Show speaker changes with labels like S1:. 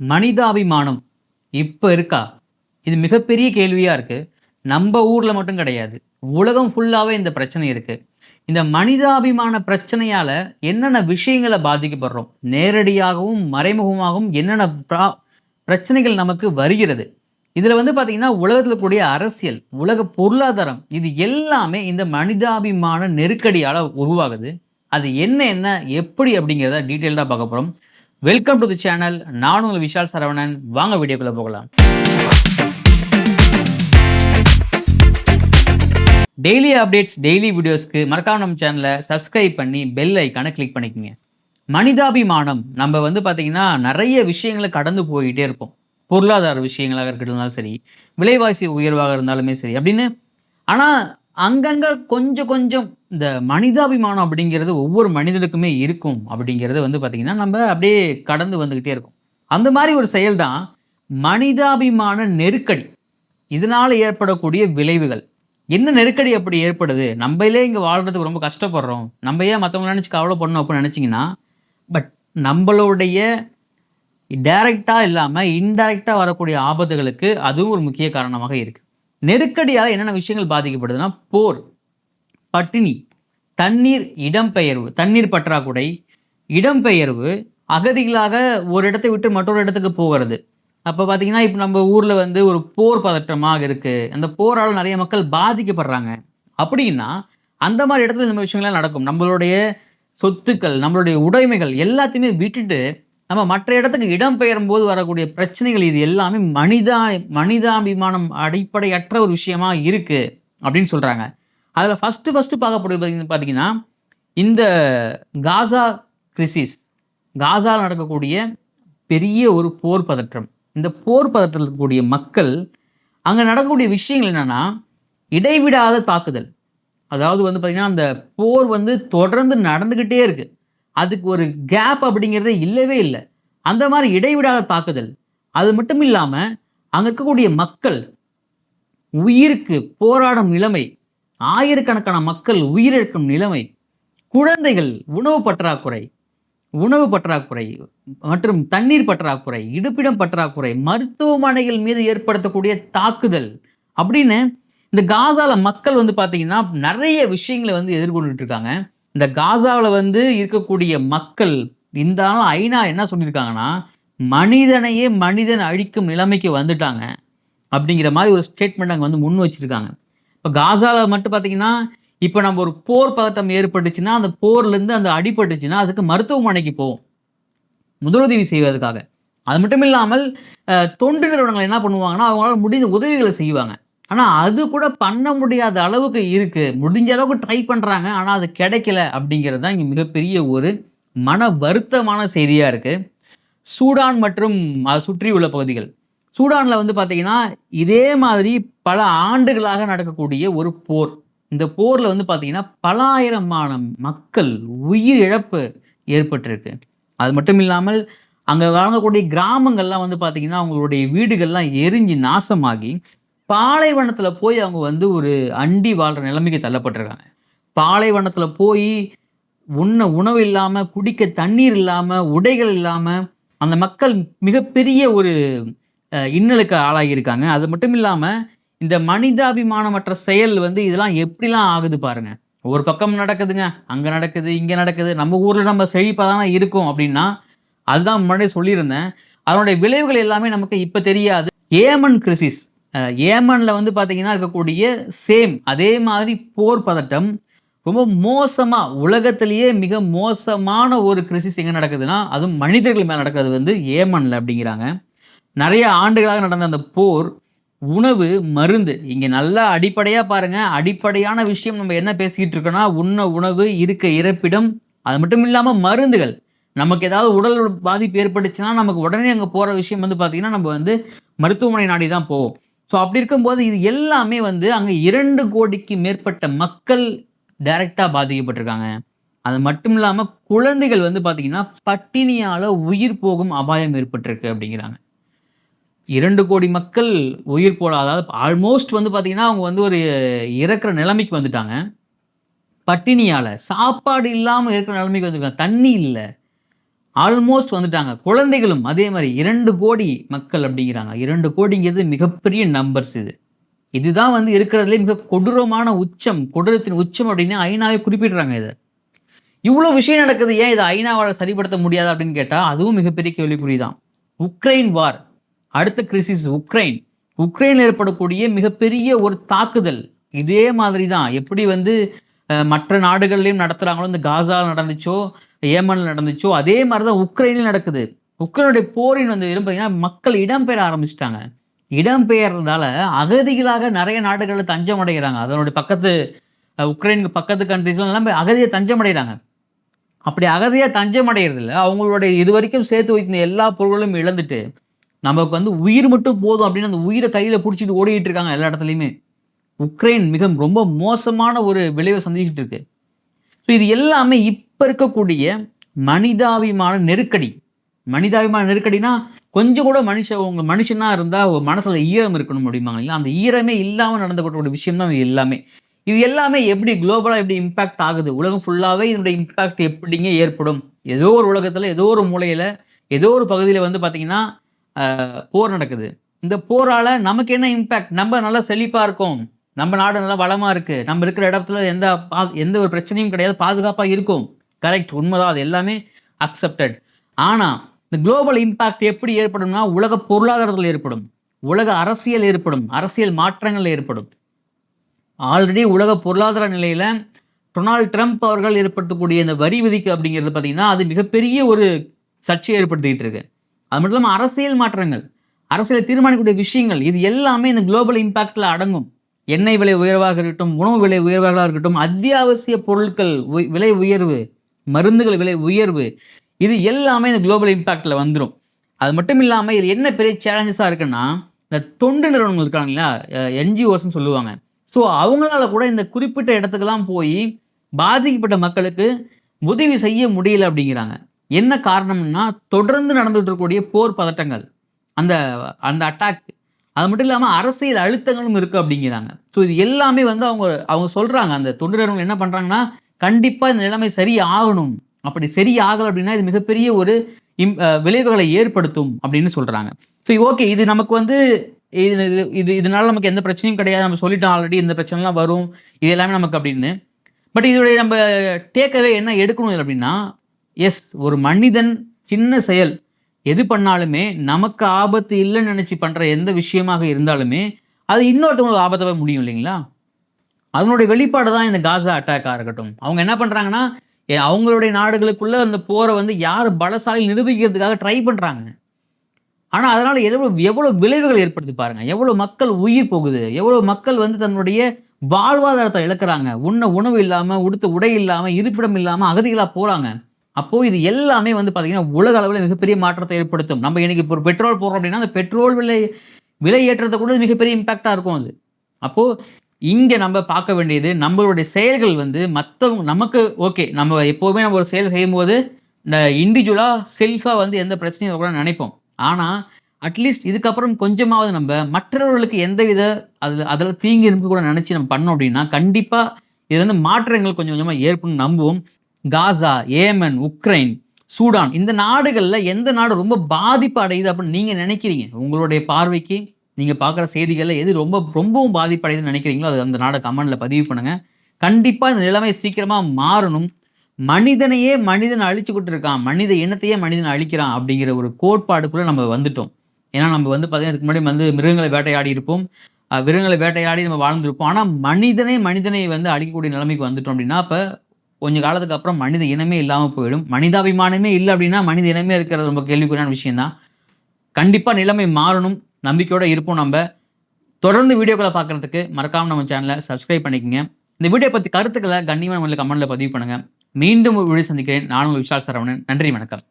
S1: மனிதாபிமானம் இப்போ இருக்கா? இது மிகப்பெரிய கேள்வியாக இருக்குது நம்ம ஊரில் மட்டும் கிடையாது. உலகம் ஃபுல்லாகவே இந்த பிரச்சனை இருக்குது இந்த மனிதாபிமான பிரச்சனையால் என்னென்ன விஷயங்களை பாதிக்கப்படுறோம்? நேரடியாகவும் மறைமுகமாகவும் என்னென்ன ப்ரா பிரச்சனைகள் நமக்கு வருகிறது? இதில் வந்து பார்த்திங்கன்னா உலகத்தில் கூடிய அரசியல் உலக பொருளாதாரம் இது எல்லாமே இந்த மனிதாபிமான நெருக்கடியால் உருவாகுது. அது என்ன என்ன எப்படி அப்படிங்கிறத டீட்டெயில்டாக பார்க்க போகிறோம் வெல்கம் டு தி சேனல் நான் உங்கள் விஷால் சரவணன். வாங்க வீடியோக்குள்ளே போகலாம். டெய்லி அப்டேட்ஸ் டெய்லி வீடியோஸ்க்கு மறக்காம நம்ம சேனலை சப்ஸ்கிரைப் பண்ணி பெல் ஐக்கானை கிளிக் பண்ணிக்கோங்க. மனிதாபிமானம். நம்ம வந்து பார்த்தீங்கன்னா நிறைய விஷயங்களை கடந்து போயிட்டே இருப்போம். பொருளாதார விஷயங்களாக இருக்கட்டும் சரி விலைவாசி உயர்வாக இருந்தாலுமே சரி அப்படின்னு. ஆனால் அங்கங்கே கொஞ்சம் கொஞ்சம் இந்த மனிதாபிமானம் அப்படிங்கிறது ஒவ்வொரு மனிதனுக்குமே இருக்கும் அப்படிங்கிறது வந்து பார்த்திங்கன்னா நம்ம அப்படியே கடந்து வந்துக்கிட்டே இருக்கும். அந்த மாதிரி ஒரு செயல் தான் மனிதாபிமான நெருக்கடி. இதனால் ஏற்படக்கூடிய விளைவுகள். என்ன நெருக்கடி அப்படி ஏற்படுது? நம்மளே இங்கே வாழ்கிறதுக்கு ரொம்ப கஷ்டப்படுறோம். நம்ம ஏன் மற்றவங்க நினச்சி கவலை பண்ணணும் அப்படின்னு நினச்சிங்கன்னா பட் நம்மளுடைய டைரெக்டாக இல்லாமல் இன்டைரக்டாக வரக்கூடிய ஆபத்துகளுக்கு அதுவும் ஒரு முக்கிய காரணமாக இருக்குது நெருக்கடியால் என்னென்ன விஷயங்கள் பாதிக்கப்படுதுன்னா போர் பட்டினி தண்ணீர் இடம்பெயர்வு தண்ணீர் பற்றாக்குறை இடம்பெயர்வு அகதிகளாக ஒரு இடத்தை விட்டு மற்றொரு இடத்துக்கு போகிறது. அப்போ பார்த்தீங்கன்னா இப்போ நம்ம ஊரில் வந்து ஒரு போர் பதற்றமாக இருக்குது அந்த போரால் நிறைய மக்கள் பாதிக்கப்படுறாங்க. அப்படின்னா அந்த மாதிரி இடத்துல இந்த மாதிரி விஷயங்கள்லாம் நடக்கும். நம்மளுடைய சொத்துக்கள் நம்மளுடைய உடைமைகள் எல்லாத்தையுமே விட்டுட்டு நம்ம மற்ற இடத்துக்கு இடம்பெயரும் போது வரக்கூடிய பிரச்சனைகள் இது எல்லாமே மனிதா மனிதாபிமானம் அடிப்படையற்ற ஒரு விஷயமா இருக்கு அப்படின்னு சொல்றாங்க. அதில் ஃபஸ்ட்டு ஃபஸ்ட்டு பார்க்கப்படுவது பார்த்தீங்கன்னா இந்த காசா கிரிசிஸ் காசாவில் நடக்கக்கூடிய பெரிய ஒரு போர் பதற்றம். இந்த போர் பதற்றத்தில் இருக்கக்கூடிய மக்கள் அங்கே நடக்கக்கூடிய விஷயங்கள் என்னென்னா இடைவிடாத தாக்குதல். அதாவது வந்து பார்த்திங்கன்னா அந்த போர் வந்து தொடர்ந்து நடந்துக்கிட்டே இருக்குது அதுக்கு ஒரு கேப் அப்படிங்கிறதே இல்லவே இல்லை. அந்த மாதிரி இடைவிடாத தாக்குதல் அது மட்டும் இல்லாமல் அங்கே இருக்கக்கூடிய மக்கள் உயிருக்கு போராடும் நிலைமை ஆயிரக்கணக்கான மக்கள் உயிரிழக்கும் நிலைமை குழந்தைகள் உணவு பற்றாக்குறை உணவு பற்றாக்குறை மற்றும் தண்ணீர் பற்றாக்குறை இடுப்பிடம் பற்றாக்குறை மருத்துவமனைகள் மீது ஏற்படுத்தக்கூடிய தாக்குதல் அப்படின்னு இந்த காசால மக்கள் வந்து பார்த்தீங்கன்னா நிறைய விஷயங்களை வந்து எதிர்கொண்டுட்டு இருக்காங்க. இந்த காசாவில் வந்து இருக்கக்கூடிய மக்கள் இந்த நாள் ஐநா என்ன சொல்லியிருக்காங்கன்னா மனிதனையே மனிதன் அழிக்கும் நிலைமைக்கு வந்துட்டாங்க அப்படிங்கிற மாதிரி ஒரு ஸ்டேட்மெண்ட் அங்கே வந்து முன் வச்சிருக்காங்க. இப்போ காசாவில் மட்டும் பார்த்தீங்கன்னா இப்போ நம்ம ஒரு போர் பதட்டம் ஏற்பட்டுச்சுன்னா அந்த போர்லேருந்து அந்த அடிபட்டுச்சுன்னா அதுக்கு மருத்துவமனைக்கு போவோம். முதலுதவி செய்வதற்காக. அது மட்டும் இல்லாமல் தொண்டு நிறுவனங்கள் என்ன பண்ணுவாங்கன்னா அவங்களால முடிந்த உதவிகளை செய்வாங்க. ஆனால் அது கூட பண்ண முடியாத அளவுக்கு இருக்குது முடிஞ்ச அளவுக்கு ட்ரை பண்ணுறாங்க ஆனால் அது கிடைக்கல அப்படிங்கிறது தான் இங்கே மிகப்பெரிய ஒரு மன வருத்தமான செய்தியாக இருக்குது சூடான் மற்றும் அதை சுற்றி உள்ள பகுதிகள். சூடானில் வந்து பார்த்திங்கன்னா இதே மாதிரி பல ஆண்டுகளாக நடக்கக்கூடிய ஒரு போர். இந்த போரில் வந்து பார்த்திங்கன்னா பல ஆயிரமான மக்கள் உயிர் இழப்பு ஏற்பட்டிருக்கு. அது மட்டும் இல்லாமல் அங்கே வழங்கக்கூடிய கிராமங்கள்லாம் வந்து பார்த்திங்கன்னா அவங்களுடைய வீடுகள்லாம் எரிஞ்சு நாசமாகி பாலைவனத்தில் போய் அவங்க வந்து ஒரு அண்டி வாழ்கிற நிலைமைக்கு தள்ளப்பட்டிருக்காங்க. பாலைவனத்தில் போய் உண்ண உணவு இல்லாமல் குடிக்க தண்ணீர் இல்லாமல் உடைகள் இல்லாமல் அந்த மக்கள் மிகப்பெரிய ஒரு இன்னலுக்கு ஆளாகியிருக்காங்க. அது மட்டும் இல்லாமல் இந்த மனிதாபிமானமற்ற செயல் வந்து இதெல்லாம் எப்படிலாம் ஆகுது பாருங்கள் ஒரு பக்கம் நடக்குதுங்க அங்கே நடக்குது இங்கே நடக்குது நம்ம ஊரில் நம்ம செழிப்பாக தானே இருக்கும் அப்படின்னா அதுதான் முன்னாடியே சொல்லியிருந்தேன். அதனுடைய விளைவுகள் எல்லாமே நமக்கு இப்போ தெரியாது. Yemen crisis. ஏமனில் வந்து பார்த்தீங்கன்னா இருக்கக்கூடிய சேம் அதே மாதிரி போர் பதட்டம். ரொம்ப மோசமாக உலகத்திலேயே மிக மோசமான ஒரு கிரிசிஸ் எங்கே நடக்குதுன்னா அதுவும் மனிதர்கள் மேலே நடக்கிறது வந்து ஏமனில் அப்படிங்கிறாங்க. நிறைய ஆண்டுகளாக நடந்த அந்த போர் உணவு மருந்து. இங்கே நல்லா அடிப்படையாக பாருங்கள் அடிப்படையான விஷயம் நம்ம என்ன பேசிக்கிட்டு இருக்கோன்னா உண்ண உணவு இருக்க இருப்பிடம் அது மட்டும் இல்லாமல் மருந்துகள். நமக்கு ஏதாவது உடல் பாதிப்பு ஏற்பட்டுச்சுன்னா நமக்கு உடனே அங்கே போகிற விஷயம் வந்து பார்த்திங்கன்னா நம்ம வந்து மருத்துவமனை நாடி தான் போவோம். ஸோ அப்படி இருக்கும்போது இது எல்லாமே வந்து அங்கே இரண்டு கோடிக்கு மேற்பட்ட மக்கள் டைரெக்டாக பாதிக்கப்பட்டிருக்காங்க. அது மட்டும் இல்லாமல் குழந்தைகள் வந்து பார்த்திங்கன்னா பட்டினியால் உயிர் போகும் அபாயம் ஏற்பட்டிருக்கு அப்படிங்கிறாங்க. இரண்டு கோடி மக்கள் உயிர் போல அதாவது ஆல்மோஸ்ட் வந்து பார்த்திங்கன்னா அவங்க வந்து ஒரு இறக்குற நிலைமைக்கு வந்துட்டாங்க. பட்டினியால் சாப்பாடு இல்லாமல் இருக்கிற நிலைமைக்கு வந்துருக்காங்க தண்ணி இல்லை. ஆல்மோஸ்ட் வந்துட்டாங்க. குழந்தைகளும் அதே மாதிரி இரண்டு கோடி மக்கள் அப்படிங்கிறாங்க. இரண்டு கோடிங்கிறது மிகப்பெரிய நம்பர்ஸ் இது. இதுதான் வந்து இருக்கிறதுலே மிக கொடூரமான உச்சம். கொடூரத்தின் உச்சம் அப்படின்னு ஐநாவே குறிப்பிடுறாங்க இதை. இவ்வளோ விஷயம் நடக்குது. ஏன் இதை ஐநாவால் சரிப்படுத்த முடியாது அப்படின்னு கேட்டால் அதுவும் மிகப்பெரிய கேள்விக்குறி தான் உக்ரைன் வார் அடுத்த கிரிசிஸ் உக்ரைன். உக்ரைனில் ஏற்படக்கூடிய மிகப்பெரிய ஒரு தாக்குதல். இதே மாதிரி தான் எப்படி வந்து மற்ற நாடுகள்லையும் நடத்துகிறாங்களோ இந்த காசாவில் நடந்துச்சோ ஏமனில் நடந்துச்சோ அதே மாதிரி தான் உக்ரைனில் நடக்குது. உக்ரைனுடைய போரின் வந்து பார்த்தீங்கன்னா மக்கள் இடம்பெயர ஆரம்பிச்சிட்டாங்க. இடம்பெயர்றதால அகதிகளாக நிறைய நாடுகளில் தஞ்சம் அடைகிறாங்க அதனுடைய பக்கத்து உக்ரைனுக்கு பக்கத்து கண்ட்ரிஸ்லாம் எல்லாமே அகதியை தஞ்சம் அடைகிறாங்க அப்படி அகதியாக தஞ்சம் அடைகிறதில்ல அவங்களுடைய இது வரைக்கும் சேர்த்து வைத்த எல்லா பொருள்களும் இழந்துட்டு நமக்கு வந்து உயிர் மட்டும் போதும் அப்படின்னு அந்த உயிரை கையில் பிடிச்சிட்டு ஓடிக்கிட்டு இருக்காங்க எல்லா இடத்துலையுமே. உக்ரைன் மிக ரொம்ப மோசமான ஒரு விளைவை சந்திச்சுட்டு இருக்கு. ஸோ இது எல்லாமே இப்போ இருக்கக்கூடிய மனிதாபிமான நெருக்கடி. மனிதாபிமான நெருக்கடினா கொஞ்சம் கூட மனுஷ உங்கள் மனுஷனாக இருந்தால் மனசில் ஈரம் இருக்கணும் அப்படிம்பாங்க இல்லையா? அந்த ஈரமே இல்லாமல் நடந்துக்கூடிய விஷயம் தான் இது எல்லாமே. இது எல்லாமே எப்படி குளோபலாக எப்படி இம்பேக்ட் ஆகுது? உலகம் ஃபுல்லாகவே இதனுடைய இம்பேக்ட் எப்படிங்க ஏற்படும்? ஏதோ ஒரு உலகத்தில் ஏதோ ஒரு மூலையில் ஏதோ ஒரு பகுதியில் வந்து பார்த்திங்கன்னா போர் நடக்குது. இந்த போரால் நமக்கு என்ன இம்பேக்ட் நம்ம நல்லா செழிப்பாக இருக்கோம். நம்ம நாடு நல்லா வளமாக இருக்குது நம்ம இருக்கிற இடத்துல எந்த பா எந்த ஒரு பிரச்சனையும் கிடையாது. பாதுகாப்பாக இருக்கும். கரெக்ட் உண்மைதான். அது எல்லாமே அக்செப்டட் ஆனால் இந்த குளோபல் இம்பாக்ட் எப்படி ஏற்படும்னா உலக பொருளாதாரத்தில் ஏற்படும். உலக அரசியல் ஏற்படும். அரசியல் மாற்றங்கள் ஏற்படும். ஆல்ரெடி உலக பொருளாதார நிலையில் டொனால்ட் ட்ரம்ப் அவர்கள் ஏற்படுத்தக்கூடிய இந்த வரி விதிக்கு அப்படிங்கிறது பார்த்தீங்கன்னா அது மிகப்பெரிய ஒரு சர்ச்சையை ஏற்படுத்திக்கிட்டு இருக்கு. அது மட்டும் இல்லாமல் அரசியல் மாற்றங்கள் அரசியலை தீர்மானிக்கக்கூடிய விஷயங்கள் இது எல்லாமே இந்த குளோபல் இம்பாக்டில் அடங்கும். எண்ணெய் விலை உயர்வாக இருக்கட்டும் உணவு விலை உயர்வாக இருக்கட்டும் அத்தியாவசிய பொருட்கள் விலை உயர்வு மருந்துகள் விலை உயர்வு இது எல்லாமே இந்த குளோபல் இம்பாக்டில் வந்துடும் அது மட்டும் இல்லாமல் இது என்ன பெரிய சேலஞ்சஸாக இருக்குன்னா இந்த தொண்டு நிறுவனங்கள் இருக்காங்க இல்லையா? என்ஜிஓஸ்ன்னு சொல்லுவாங்க. ஸோ அவங்களால கூட இந்த குறிப்பிட்ட இடத்துக்கெல்லாம் போய் பாதிக்கப்பட்ட மக்களுக்கு உதவி செய்ய முடியல அப்படிங்கிறாங்க. என்ன காரணம்னா தொடர்ந்து நடந்துகிட்டு இருக்கக்கூடிய போர் பதட்டங்கள். அந்த அந்த அட்டாக் அது மட்டும் இல்லாமல் அரசியல் அழுத்தங்களும் இருக்குது அப்படிங்கிறாங்க. ஸோ இது எல்லாமே வந்து அவங்க அவங்க சொல்கிறாங்க அந்த தொண்டு என்ன பண்ணுறாங்கன்னா கண்டிப்பாக இந்த நிலைமை சரி ஆகணும் அப்படி சரி ஆகலை அப்படின்னா இது மிகப்பெரிய ஒரு இம் விளைவுகளை ஏற்படுத்தும் அப்படின்னு சொல்கிறாங்க ஸோ ஓகே இது நமக்கு வந்து இது இது இதனால நமக்கு எந்த பிரச்சனையும் கிடையாது. நம்ம சொல்லிட்டோம் ஆல்ரெடி இந்த பிரச்சனைலாம் வரும். இது எல்லாமே நமக்கு அப்படின்னு. பட் இதோடைய நம்ம டேக்கவே என்ன எடுக்கணும் அப்படின்னா எஸ் ஒரு மனிதன் சின்ன செயல் எது பண்ணாலுமே நமக்கு ஆபத்து இல்லைன்னு நினச்சி பண்ணுற எந்த விஷயமாக இருந்தாலுமே அது இன்னொருத்தவங்களுக்கு ஆபத்தாக முடியும் இல்லைங்களா? அதனுடைய வெளிப்பாடு தான் இந்த காசா அட்டாக்காக இருக்கட்டும். அவங்க என்ன பண்ணுறாங்கன்னா அவங்களுடைய நாடுகளுக்குள்ளே அந்த போரை வந்து யார் பலசாலி நிரூபிக்கிறதுக்காக ட்ரை பண்ணுறாங்க ஆனால் அதனால் எவ்வளோ எவ்வளோ விளைவுகள் ஏற்படுத்தி பாருங்கள் எவ்வளோ மக்கள் உயிர் போகுது. எவ்வளோ மக்கள் வந்து தன்னுடைய வாழ்வாதாரத்தை இழக்கிறாங்க. உண்ண உணவு இல்லாமல் உடுத்த உடை இல்லாமல் இருப்பிடம் இல்லாமல் அகதிகளாக போகிறாங்க அப்போது இது எல்லாமே வந்து பார்த்திங்கன்னா உலக அளவில் மிகப்பெரிய மாற்றத்தை ஏற்படுத்தும். நம்ம இன்றைக்கி இப்போ ஒரு பெட்ரோல் போடுறோம் அப்படின்னா அந்த பெட்ரோல் விலை விலை ஏற்றத்தை கூட மிகப்பெரிய இம்பேக்டாக இருக்கும் அது. அப்போது இங்கே நம்ம பார்க்க வேண்டியது நம்மளுடைய செயல்கள் வந்து மற்றவங்க நமக்கு ஓகே நம்ம எப்போவுமே நம்ம ஒரு செயல் செய்யும்போது இந்த இண்டிவிஜுவலாக செல்ஃபாக வந்து எந்த பிரச்சனையும் கூட நினைப்போம். ஆனால் அட்லீஸ்ட் இதுக்கப்புறம் கொஞ்சமாவது நம்ம மற்றவர்களுக்கு எந்த வித அதில் அதில் தீங்கு இருந்து கூட நினச்சி நம்ம பண்ணோம் அப்படின்னா கண்டிப்பாக இது வந்து மாற்றங்கள் கொஞ்சம் கொஞ்சமாக ஏற்படும் நம்புவோம். காசா ஏமன் உக்ரைன் சூடான் இந்த நாடுகளில் எந்த நாடு ரொம்ப பாதிப்பு அடையுது அப்படின்னு நீங்கள் நினைக்கிறீங்க? உங்களுடைய பார்வைக்கு நீங்கள் பார்க்குற செய்திகளில் எது ரொம்ப ரொம்பவும் பாதிப்படையுதுன்னு நினைக்கிறீங்களோ அது அந்த நாடை கமெண்டில் பதிவு பண்ணுங்கள் கண்டிப்பாக இந்த நிலைமை சீக்கிரமாக மாறணும். மனிதனையே மனிதன் அழிச்சுக்கிட்டு இருக்கான் மனித இனத்தையே மனிதன் அழிக்கிறான் அப்படிங்கிற ஒரு கோட்பாடுக்குள்ளே நம்ம வந்துட்டோம். ஏன்னா நம்ம வந்து பார்த்திங்கன்னா இதுக்கு முன்னாடி வந்து மிருகங்களை வேட்டையாடி இருப்போம். மிருகங்களை வேட்டையாடி நம்ம வாழ்ந்துருப்போம். ஆனால் மனிதனே மனிதனை வந்து அழிக்கக்கூடிய நிலைமைக்கு வந்துட்டோம் அப்படின்னா அப்போ கொஞ்ச காலத்துக்கு அப்புறம் மனித இனமே இல்லாமல் போயிடும். மனிதாபிமானமே இல்லை அப்படின்னா மனித இனமே இருக்கிறது ரொம்ப கேள்விக்குறியான விஷயம்தான். கண்டிப்பாக நிலைமை மாறணும். நம்பிக்கையோடு இருப்போம் நம்ம. தொடர்ந்து வீடியோக்களை பார்க்குறதுக்கு மறக்காமல் நம்ம சேனலை சப்ஸ்கிரைப் பண்ணிக்கங்க. இந்த வீடியோ பற்றி கருத்துக்களை கண்ணியமான முறையில் கமெண்ட்டில் பதிவு பண்ணுங்கள் மீண்டும் ஒரு வீடியோ சந்திக்கிறேன். நானும் விஷால் சரவணன். நன்றி வணக்கம்.